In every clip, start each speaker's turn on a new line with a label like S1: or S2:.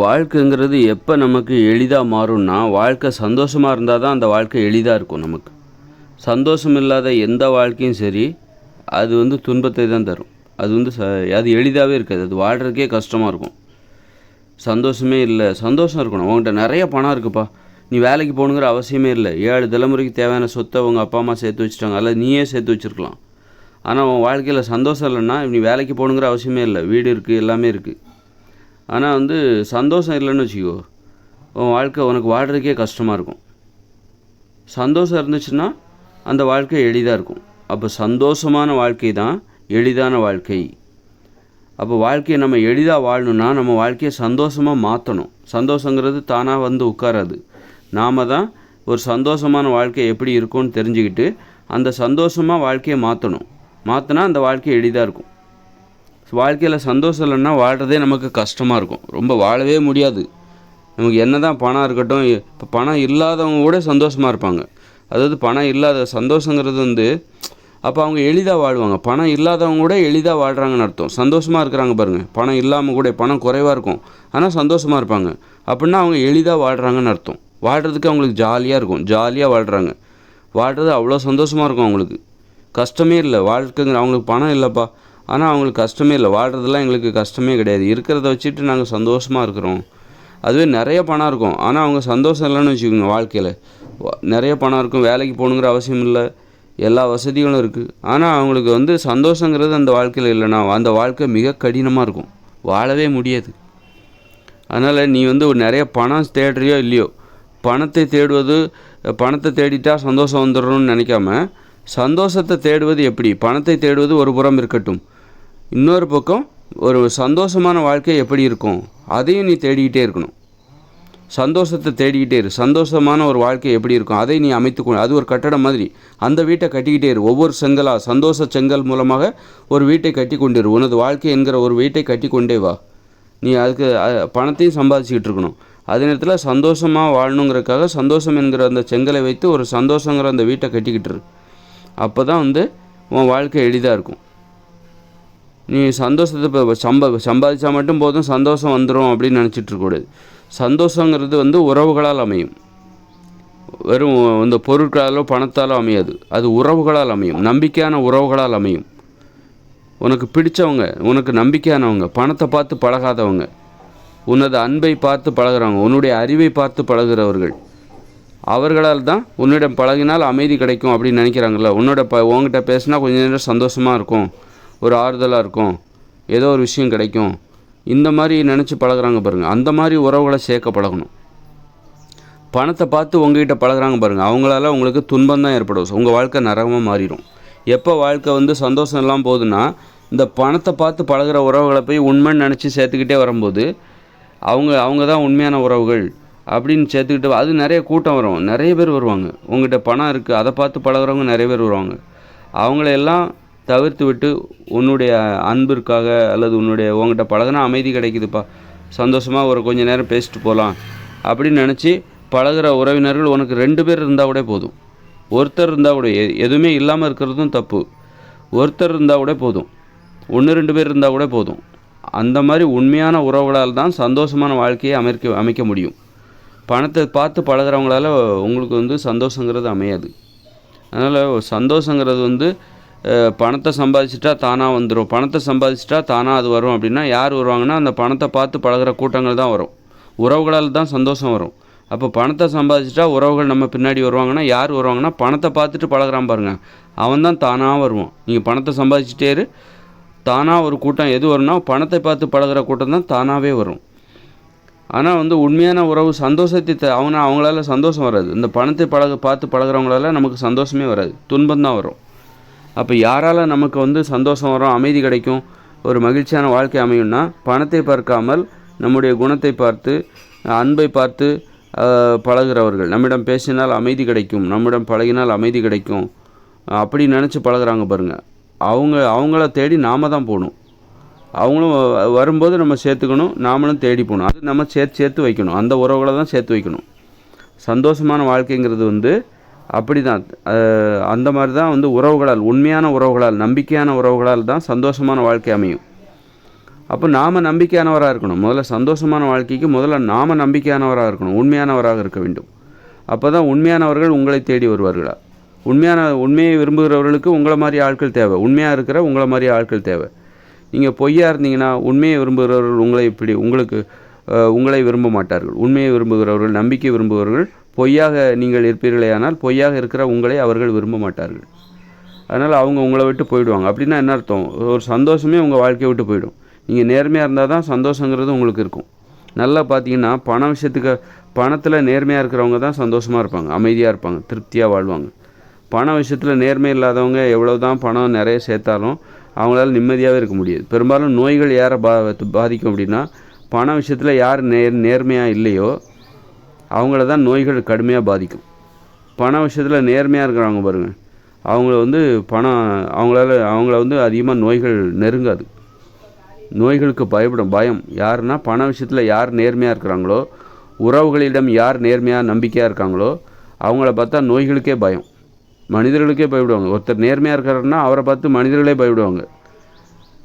S1: வாழ்க்கைங்கிறது எப்போ நமக்கு எளிதாக மாறும்னா வாழ்க்கை சந்தோஷமாக இருந்தால் தான் அந்த வாழ்க்கை எளிதாக இருக்கும் நமக்கு. சந்தோஷம் இல்லாத எந்த வாழ்க்கையும் சரி அது வந்து துன்பத்தை தான் தரும். அது வந்து ச அது எளிதாகவே இருக்காது. அது வாழ்கிறதுக்கே கஷ்டமாக இருக்கும். சந்தோஷமே இல்லை. சந்தோஷம் இருக்கணும். உங்கள்கிட்ட நிறைய பணம் இருக்குப்பா. நீ வேலைக்கு போகணுங்கிற அவசியமே இல்லை. ஏழு தலைமுறைக்கு தேவையான சொத்தை உங்கள் அப்பா அம்மா சேர்த்து வச்சுட்டாங்க. அல்ல நீயே சேர்த்து வச்சுருக்கலாம். ஆனால் உன் வாழ்க்கையில் சந்தோஷம் இல்லைன்னா நீ வேலைக்கு போகணுங்கிற அவசியமே இல்லை. வீடு இருக்குது எல்லாமே இருக்குது ஆனால் வந்து சந்தோஷம் இல்லைன்னு வச்சுக்கோ. உன் வாழ்க்கை உனக்கு வாழ்கிறதுக்கே கஷ்டமாக இருக்கும். சந்தோஷம் இருந்துச்சுன்னா அந்த வாழ்க்கை எளிதாக இருக்கும். அப்போ சந்தோஷமான வாழ்க்கை தான் எளிதான வாழ்க்கை. அப்போ வாழ்க்கையை நம்ம எளிதாக வாழணும்னா நம்ம வாழ்க்கையை சந்தோஷமாக மாற்றணும் சந்தோஷங்கிறது தானாக வந்து உட்காராது. நாம் தான் ஒரு சந்தோஷமான வாழ்க்கை எப்படி இருக்கும்னு தெரிஞ்சுக்கிட்டு அந்த சந்தோஷமாக வாழ்க்கையை மாற்றணும் மாற்றினா அந்த வாழ்க்கை எளிதாக இருக்கும். வாழ்க்கையில் சந்தோஷம் இல்லைன்னா வாழ்கிறதே நமக்கு கஷ்டமாக இருக்கும். ரொம்ப வாழவே முடியாது. நமக்கு என்ன தான் பணம் இருக்கட்டும் இப்போ பணம் இல்லாதவங்க கூட சந்தோஷமாக இருப்பாங்க. அதாவது பணம் இல்லாத சந்தோஷங்கிறது வந்து அப்போ அவங்க எளிதாக வாழ்வாங்க. பணம் இல்லாதவங்க கூட எளிதாக வாழ்கிறாங்கன்னு அர்த்தம். சந்தோஷமாக இருக்கிறாங்க பாருங்கள் பணம் இல்லாமல் கூட பணம் குறைவாக இருக்கும். ஆனால் சந்தோஷமாக இருப்பாங்க. அப்படின்னா அவங்க எளிதாக வாழ்கிறாங்கன்னு அர்த்தம். வாழ்கிறதுக்கு அவங்களுக்கு ஜாலியாக இருக்கும். ஜாலியாக வாழ்கிறாங்க வாழ்கிறது அவ்வளோ சந்தோஷமாக இருக்கும் அவங்களுக்கு. கஷ்டமே இல்லை. வாழ்க்கைங்கிற அவங்களுக்கு பணம் இல்லைப்பா. ஆனால் அவங்களுக்கு கஷ்டமே இல்லை. வாழ்கிறதுலாம் எங்களுக்கு கஷ்டமே கிடையாது. இருக்கிறத வச்சுட்டு நாங்கள் சந்தோஷமாக இருக்கிறோம். அதுவே நிறைய பணம் இருக்கும். ஆனால் அவங்க சந்தோஷம் இல்லைன்னு வச்சுக்கோங்க வாழ்க்கையில். நிறைய பணம் இருக்கும். வேலைக்கு போகணுங்கிற அவசியம் இல்லை. எல்லா வசதிகளும் இருக்குது ஆனால் அவங்களுக்கு வந்து சந்தோஷங்கிறது அந்த வாழ்க்கையில் இல்லைனா அந்த வாழ்க்கை மிக கடினமாக இருக்கும். வாழவே முடியாது. அதனால் நீ வந்து ஒரு நிறைய பணம் தேடுறியோ இல்லையோ பணத்தை தேடுவது பணத்தை தேடிட்டா சந்தோஷம் வந்துடணும்னு நினைக்காம சந்தோஷத்தை தேடுவது எப்படி? பணத்தை தேடுவது ஒரு புறம் இருக்கட்டும். இன்னொரு பக்கம் ஒரு சந்தோஷமான வாழ்க்கை எப்படி இருக்கும்? அதையும் நீ தேடிக்கிட்டே இருக்கணும். சந்தோஷத்தை தேடிக்கிட்டே இரு. சந்தோஷமான ஒரு வாழ்க்கை எப்படி இருக்கும்? அதை நீ அமைத்துக்கொ அது ஒரு கட்டடம் மாதிரி. அந்த வீட்டை கட்டிக்கிட்டே இரு. ஒவ்வொரு செங்கலாக சந்தோஷ செங்கல் மூலமாக ஒரு வீட்டை கட்டி கொண்டிரு. உனது வாழ்க்கை என்கிற ஒரு வீட்டை கட்டி கொண்டே வா. நீ அதுக்கு பணத்தையும் சம்பாதிச்சுக்கிட்டு இருக்கணும். அதே நேரத்தில் சந்தோஷமாக வாழணுங்கிறதுக்காக சந்தோஷம் என்கிற அந்த செங்கலை வைத்து ஒரு சந்தோஷங்கிற அந்த வீட்டை கட்டிக்கிட்டு இரு. அப்போ தான் வந்து உன் வாழ்க்கை எளிதாக இருக்கும். நீ சந்தோஷத்தை இப்போ சம்பா சம்பாதிச்சா மட்டும் போதும் சந்தோஷம் வந்துடும் அப்படின்னு நினச்சிட்ருக்கூடாது இருக்கக்கூடாது சந்தோஷங்கிறது வந்து உறவுகளால் அமையும். வெறும் இந்த பொருட்களாலோ பணத்தாலோ அமையாது. அது உறவுகளால் அமையும். நம்பிக்கையான உறவுகளால் அமையும். உனக்கு பிடிச்சவங்க உனக்கு நம்பிக்கையானவங்க பணத்தை பார்த்து பழகாதவங்க உனது அன்பை பார்த்து பழகிறவங்க உன்னுடைய அறிவை பார்த்து பழகுறவர்கள் அவர்களால் தான் உன்னிடம் பழகினால் அமைதி கிடைக்கும் அப்படின்னு நினைக்கிறாங்கல்ல. உன்னோட ப உங்ககிட்ட பேசினா கொஞ்ச நேரம் சந்தோஷமாக இருக்கும். ஒரு ஆறுதலாக இருக்கும். ஏதோ ஒரு விஷயம் கிடைக்கும். இந்த மாதிரி நினச்சி பழகுறாங்க பாருங்கள் அந்த மாதிரி உறவுகளை சேர்க்க பழகணும். பணத்தை பார்த்து உங்ககிட்ட பழகுறாங்க பாருங்கள் அவங்களால உங்களுக்கு துன்பம் தான் ஏற்படும். உங்கள் வாழ்க்கை நரகமாக மாறிடும் எப்போ வாழ்க்கை வந்து சந்தோஷம் எல்லாம் போகுதுன்னா இந்த பணத்தை பார்த்து பழகுற உறவுகளை போய் உண்மைன்னு நினச்சி சேர்த்துக்கிட்டே வரும்போது அவங்க அவங்க தான் உண்மையான உறவுகள் அப்படின்னு சேர்த்துக்கிட்டு அது நிறைய கூட்டம் வரும். நிறைய பேர் வருவாங்க. உங்கள்கிட்ட பணம் இருக்குது அதை பார்த்து பழகுறவங்க நிறைய பேர் வருவாங்க. அவங்களையெல்லாம் தவிர்த்துவிட்டு உன்னுடைய அன்பிற்காக அல்லது உன்னுடைய உங்கள்கிட்ட பழகினா அமைதி கிடைக்குதுப்பா. சந்தோஷமாக ஒரு கொஞ்ச நேரம் பேசிட்டு போகலாம் அப்படின்னு நினச்சி பழகுற உறவினர்கள் உனக்கு ரெண்டு பேர் இருந்தால் கூட போதும். ஒருத்தர் இருந்தால் கூட எ- எதுவுமே இல்லாமல் இருக்கிறதும் தப்பு. ஒருத்தர் இருந்தால் கூட போதும். ஒன்று ரெண்டு பேர் இருந்தால் கூட போதும். அந்த மாதிரி உண்மையான உறவுகளால் தான் சந்தோஷமான வாழ்க்கையை அமைக்க அமைக்க முடியும். பணத்தை பார்த்து பழகுறவங்களால உங்களுக்கு வந்து சந்தோஷங்கிறது அமையாது. அதனால் சந்தோஷங்கிறது வந்து பணத்தை சம்பாதிச்சிட்டா தானாக வந்துடும் பணத்தை சம்பாதிச்சிட்டா தானாக அது வரும். அப்படின்னா யார் வருவாங்கன்னா அந்த பணத்தை பார்த்து பழகுற கூட்டங்கள் தான் வரும். உறவுகளால் தான் சந்தோஷம் வரும். அப்போ பணத்தை சம்பாதிச்சிட்டா உறவுகள் நம்ம பின்னாடி வருவாங்கன்னா யார் வருவாங்கன்னா பணத்தை பார்த்துட்டு பழகுறான் பாருங்க. அவன் தான் தானாக வருவான். நீங்கள் பணத்தை சம்பாதிச்சிட்டே இரு. தானாக ஒரு கூட்டம் எது வரும்னா பணத்தை பார்த்து பழகுற கூட்டம் தான் தானாகவே வரும். ஆனால் வந்து உண்மையான உறவு சந்தோஷத்தை த- அவன அவங்களால சந்தோஷம் வராது. இந்த பணத்தை பழக பார்த்து பழகுறவங்களால நமக்கு சந்தோஷமே வராது. துன்பம் தான் வரும். அப்போ யாரால் நமக்கு வந்து சந்தோஷம் வரும் அமைதி கிடைக்கும் ஒரு மகிழ்ச்சியான வாழ்க்கை அமையும்னா பணத்தை பார்க்காமல் நம்முடைய குணத்தை பார்த்து அன்பை பார்த்து பழகிறவர்கள் பழகுறவர்கள். நம்மிடம் பேசினால் அமைதி கிடைக்கும் நம்மிடம் பழகினால் அமைதி கிடைக்கும். அப்படி நினச்சி பழகுறாங்க பாருங்கள் அவங்க அவங்கள தேடி நாம தான் போகணும். அவங்களும் வ- வரும்போது நம்ம சேர்த்துக்கணும் நாமளும் தேடி போகணும். அது நம்ம சேர்த்து சேர்த்து வைக்கணும். அந்த உறவுகளை தான் சேர்த்து வைக்கணும். சந்தோஷமான வாழ்க்கைங்கிறது வந்து அப்படி தான் அந்த மாதிரி தான் வந்து உறவுகளால் உண்மையான உறவுகளால் நம்பிக்கையான உறவுகளால் தான் சந்தோஷமான வாழ்க்கை அமையும். அப்போ நாம் நம்பிக்கையானவராக இருக்கணும். முதல்ல சந்தோஷமான வாழ்க்கைக்கு முதல்ல நாம் நம்பிக்கையானவராக இருக்கணும். உண்மையானவராக இருக்க வேண்டும். அப்போ தான் உண்மையானவர்கள் உங்களை தேடி வருவார்களா? உண்மையான உண்மையை விரும்புகிறவர்களுக்கு உங்களை மாதிரி ஆட்கள் தேவை. உண்மையாக இருக்கிற உங்களை மாதிரி ஆட்கள் தேவை. நீங்கள் பொய்யாக இருந்தீங்கன்னா உண்மையை விரும்புகிறவர்கள் உங்களை இப்படி உங்களுக்கு உங்களை விரும்ப மாட்டார்கள். உண்மையை விரும்புகிறவர்கள் நம்பிக்கை விரும்புகிறவர்கள் பொய்யாக நீங்கள் இருப்பீர்களேயானால் பொய்யாக இருக்கிற உங்களை அவர்கள் விரும்ப மாட்டார்கள். அதனால் அவங்க உங்களை விட்டு போயிடுவாங்க. அப்படின்னா என்ன அர்த்தம்? ஒரு சந்தோஷமே உங்கள் வாழ்க்கையை விட்டு போயிடும். நீங்கள் நேர்மையாக இருந்தால் தான் சந்தோஷங்கிறது உங்களுக்கு இருக்கும். நல்லா பார்த்தீங்கன்னா பண விஷயத்துக்கு பணத்தில் நேர்மையாக இருக்கிறவங்க தான் சந்தோஷமாக இருப்பாங்க. அமைதியாக இருப்பாங்க. திருப்தியாக வாழ்வாங்க. பண விஷயத்தில் நேர்மை இல்லாதவங்க எவ்வளோ தான் பணம் நிறைய சேர்த்தாலும் அவங்களால நிம்மதியாகவே இருக்க முடியாது. பெரும்பாலும் நோய்கள் யாரை பா பாதிக்கும் அப்படின்னா பண விஷயத்தில் யார் நேர் நேர்மையாக இல்லையோ அவங்கள தான் நோய்கள் கடுமையாக பாதிக்கும். பண விஷயத்தில் நேர்மையாக இருக்கிறவங்க பாருங்கள் அவங்கள வந்து பணம் அவங்களால அவங்கள வந்து அதிகமாக நோய்கள் நெருங்காது. நோய்களுக்கு பயப்படும் பயம். யாருன்னா பண விஷயத்தில் யார் நேர்மையாக இருக்கிறாங்களோ உறவுகளிடம் யார் நேர்மையாக நம்பிக்கையாக இருக்காங்களோ அவங்கள பார்த்தா நோய்களுக்கே பயம். மனிதர்களுக்கே பயப்படுவாங்க. ஒருத்தர் நேர்மையாக இருக்காருன்னா அவரை பார்த்து மனிதர்களே பயப்படுவாங்க.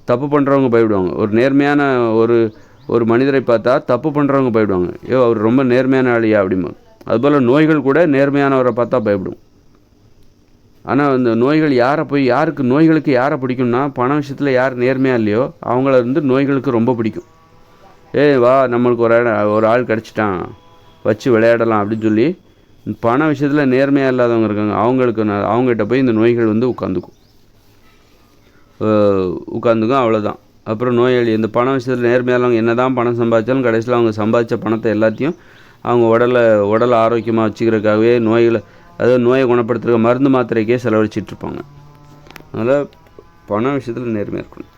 S1: தப்பு பண்ணுறவங்க பயப்படுவாங்க. ஒரு நேர்மையான ஒரு ஒரு மனிதரை பார்த்தா தப்பு பண்ணுறவங்க பயப்படுவாங்க. ஐயோ அவர் ரொம்ப நேர்மையான ஆளியா அப்படிம்பாங்க அதுபோல் நோய்கள் கூட நேர்மையானவரை பார்த்தா பயப்படும். ஆனால் இந்த நோய்கள் யாரை போய் யாருக்கு நோய்களுக்கு யாரை பிடிக்கும்னா பண விஷயத்தில் யார் நேர்மையாக இல்லையோ அவங்கள வந்து நோய்களுக்கு ரொம்ப பிடிக்கும். ஏய் வா நம்மளுக்கு ஒரு இடம் ஒரு ஆள் கிடச்சிட்டான். வச்சு விளையாடலாம் அப்படின்னு சொல்லி பண விஷயத்தில் நேர்மையாக இல்லாதவங்க இருக்காங்க. அவங்களுக்கு நான் அவங்ககிட்ட போய் இந்த நோய்கள் வந்து உட்காந்துக்கும். உட்காந்துக்கும் அவ்வளோதான் அப்புறம் நோயாளி இந்த பண விஷயத்தில் நேர்மையானவங்க என்ன தான் பணம் சம்பாதிச்சாலும் கடைசியில் அவங்க சம்பாதிச்ச பணத்தை எல்லாத்தையும் அவங்க உடலை உடலை ஆரோக்கியமாக வச்சுக்கிறதுக்காகவே நோய்களை அதாவது நோயை குணப்படுத்துகிற மருந்து மாத்திரைக்கே செலவழிச்சிட்ருப்பாங்க அதனால் பண விஷயத்தில் நேர்மையாக இருக்கணும்.